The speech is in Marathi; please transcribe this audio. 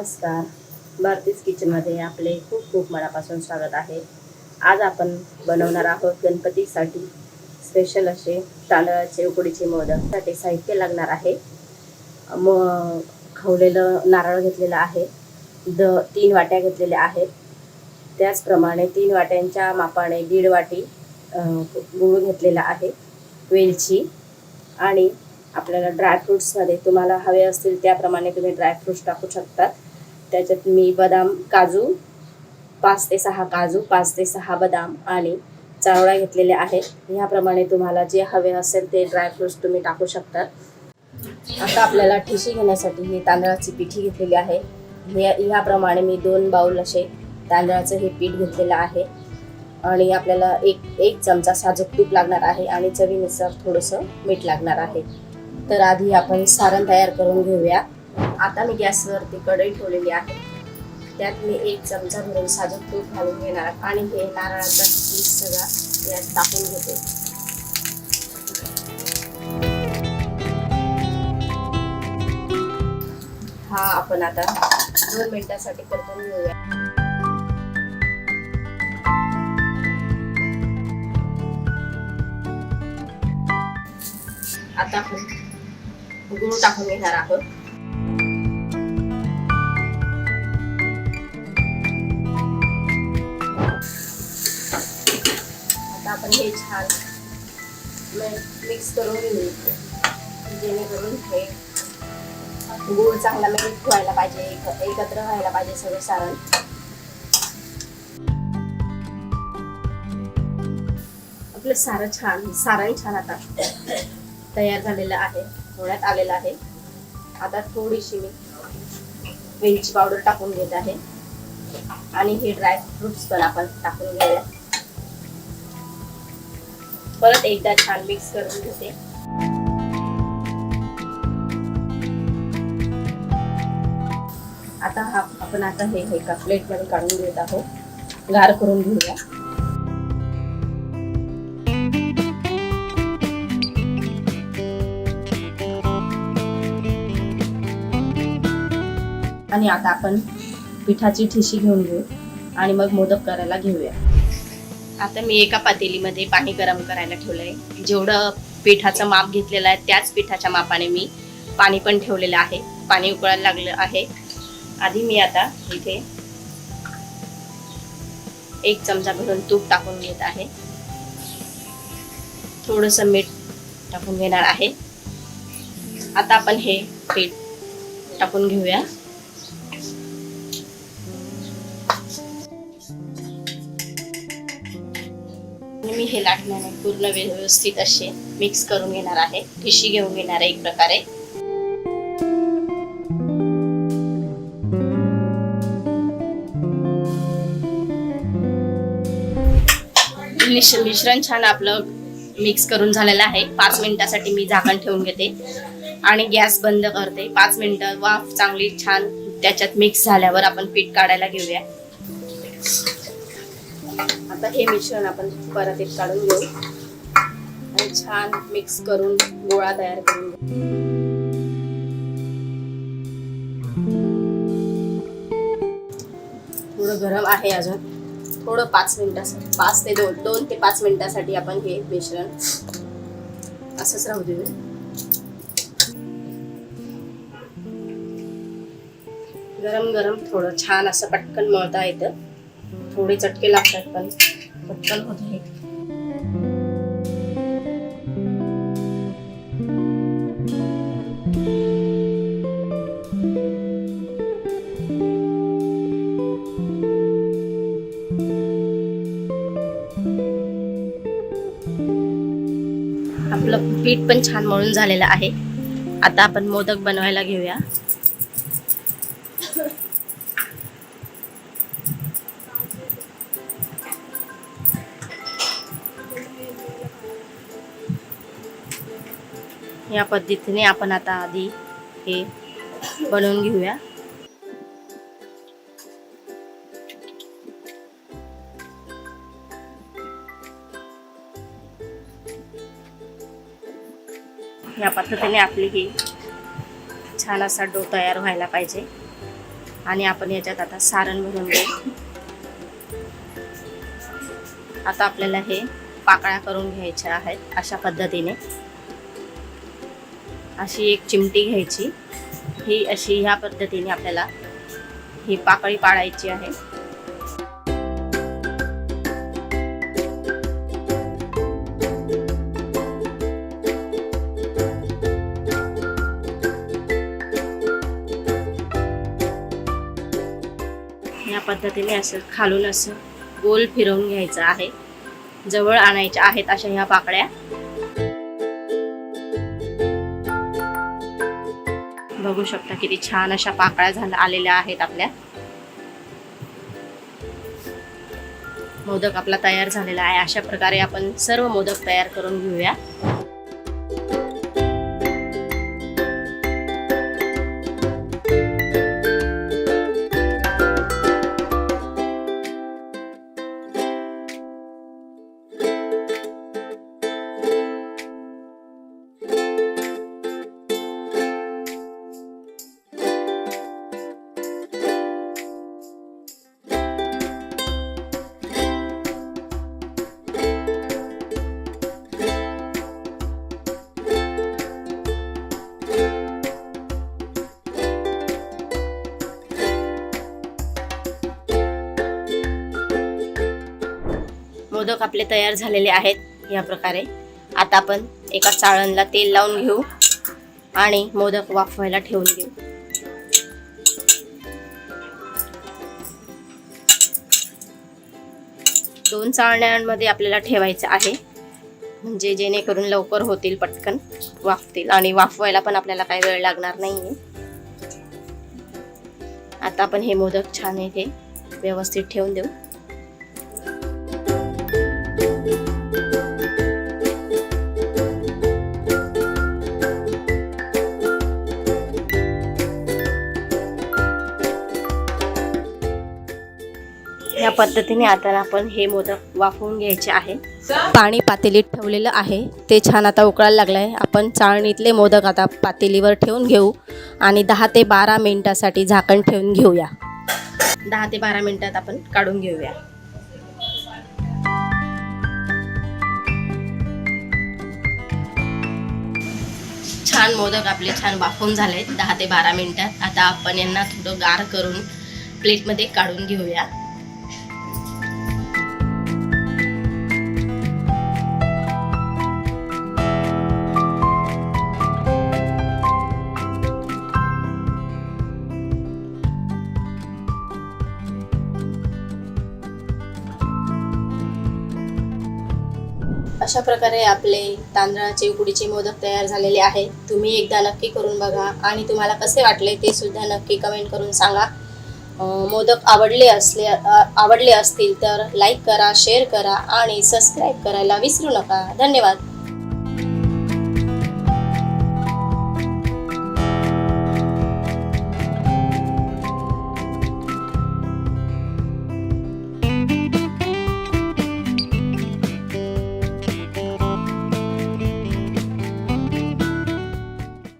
नमस्कार. भारतीज किचनमध्ये आपले खूप खूप मनापासून स्वागत आहे. आज आपण बनवणार आहोत गणपतीसाठी स्पेशल असे तांदळाचे उकडीचे मोदकसाठी साहित्य लागणार आहे. मग खवलेलं नारळ घेतलेलं आहे. द तीन वाट्या घेतलेल्या आहेत. त्याचप्रमाणे तीन वाट्यांच्या मापाने दीड वाटी गुळ घेतलेला आहे. वेलची आणि आपल्याला ड्रायफ्रुट्समध्ये तुम्हाला हवे असतील त्याप्रमाणे तुम्ही ड्रायफ्रुट्स टाकू शकतात. त्याच्यात मी बदाम काजू पाच ते सहा काजू पाच ते सहा बदाम आणि चारोळ्या घेतलेल्या आहेत. ह्याप्रमाणे तुम्हाला जे हवे असेल ते ड्रायफ्रुट्स तुम्ही टाकू शकता. आता आपल्याला ठिशी घेण्यासाठी ही तांदळाची पिठी घेतलेली आहे. हे ह्याप्रमाणे मी दोन बाउल असे तांदळाचं हे पीठ घेतलेलं आहे. आणि आपल्याला एक एक चमचा साजूक तूप लागणार आहे आणि चवीनुसार थोडंसं मीठ लागणार आहे. तर आधी आपण सारण तयार करून घेऊया. आता मी गॅसवरती कढई ठेवलेली आहे. त्यात मी एक चमचा भरून साजूक तूप घालून घेणार आणि हे नारळाचा पीस सगळा यात टाकून घेते. हा आपण आता दोन मिनिटासाठी परतून घेऊया आता आपण गुळ टाकून घेणार आहोत. आपण हे छान मिक्स करून घेऊ जेणेकरून हे गुळ चांगला मिक्स व्हायला पाहिजे एक- एकत्र व्हायला पाहिजे सगळं सारण. आपलं सारं छान सारण छान आता तयार झालेलं आहे होण्यात आलेलं आहे. आता थोडीशी मी वेलची पावडर टाकून घेत आहे. आणि हे ड्रायफ्रुट्स पण आपण टाकून घेऊया. परत एकदा छान मिक्स करून घेते. आता हा आपण आता हे एका प्लेटमध्ये काढून घेत आहोत. गार करून घेऊया. आणि आता आपण पिठाची ठिशी घेऊन घेऊ. आणि मग मोदक करायला घेऊया. आता मी एका पातेलीमध्ये पाणी गरम करायला ठेवलं आहे जेवढं पिठाचं माप घेतलेलं आहे त्याच पिठाच्या मापाने मी पाणी पण ठेवलेलं आहे. पाणी उकळायला लागलं आहे. आधी मी आता इथे एक चमचा भरून तूप टाकून घेत आहे. थोडंसं मीठ टाकून घेणार आहे. आता आपण हे पीठ टाकून घेऊया. मी हे लाटण्याने पूर्ण व्यवस्थित असे मिक्स करून घेणार आहे. ठिशी घेऊन घेणार आहे एक प्रकारे. मिश्रण छान आपलं मिक्स करून झालेलं आहे. पाच मिनिटासाठी मी झाकण ठेवून घेते. आणि गॅस बंद करते. पाच मिनिटं वाफ चांगली छान त्याच्यात मिक्स झाल्यावर आपण पीठ काढायला घेऊया. आता हे मिश्रण आपण परत एक काढून घेऊ. आणि छान मिक्स करून गोळा तयार करून घेऊ. थोडं गरम आहे अजून. थोडं पाच मिनिटासाठी पाच ते दोन दोन ते पाच मिनिटासाठी आपण हे मिश्रण असंच राहू देऊ. गरम गरम थोडं छान असं पटकन मळता येतं. थोडे चटके लागतात पण पटकन होत आहे आपलं पीठ पण छान मळून झालेलं आहे. आता आपण मोदक बनवायला घेऊया. या पद्धतीने आपण आता आधी हे बनवून घेऊया. या पद्धतीने आपली ही छान असा डो तयार व्हायला पाहिजे. आणि आपण याच्यात आता सारण भरून घेऊ. आता आपल्याला हे पाकळ्या करून घ्यायच्या आहेत अशा पद्धतीने. अशी एक चिमटी घ्यायची. ही अशी ह्या पद्धतीने आपल्याला ही पाकळी पाडायची आहे. या पद्धतीने असं खालून असं गोल फिरवून घ्यायचं आहे. जवळ आणायच्या आहेत अशा ह्या पाकळ्या. बघू शकता किती छान अशा पाकळ्या झाल्या आलेल्या आहेत आपल्या. मोदक आपला तयार झालेला आहे. अशा प्रकारे आपण सर्व मोदक तयार करून घेऊया. मोदक आपले तयार झालेले आहेत या प्रकारे. आता आपण एका चाळणला तेल लावून घेऊ आणि मोदक वाफवायला ठेवून घेऊ दोन चाळण्यांमध्ये आपल्याला ठेवायचं आहे. म्हणजे जेणेकरून लवकर होतील पटकन वाफतील आणि वाफवायला पण आपल्याला काही वेळ लागणार नाहीये. आता आपण हे मोदक छान इथे व्यवस्थित ठेवून देऊ. या पद्धतीने आता आपण हे मोदक वाफवून घ्यायचे आहे. पाणी पातेलीत ठेवलेलं आहे. ते छान आता उकळायला लागलं आहे आपण चाळणीतले मोदक आता पातेलीवर ठेवून घेऊ आणि दहा ते बारा मिनिटासाठी झाकण ठेवून घेऊया. दहा ते बारा मिनिटात आपण काढून घेऊया. छान मोदक आपले छान वाफवून झाले दहा ते बारा मिनिटात. आता आपण यांना थोडं गार करून प्लेटमध्ये काढून घेऊया. अशा प्रकारे आपले तांदळाचे उकडीचे मोदक तयार झालेले आहेत. तुम्ही एकदा नक्की करून बघा आणि तुम्हाला कसे वाटले ते सुद्धा नक्की कमेंट करून सांगा. मोदक आवडले असले आवडले असतील तर लाईक करा शेअर करा आणि सबस्क्राईब करायला विसरू नका. धन्यवाद.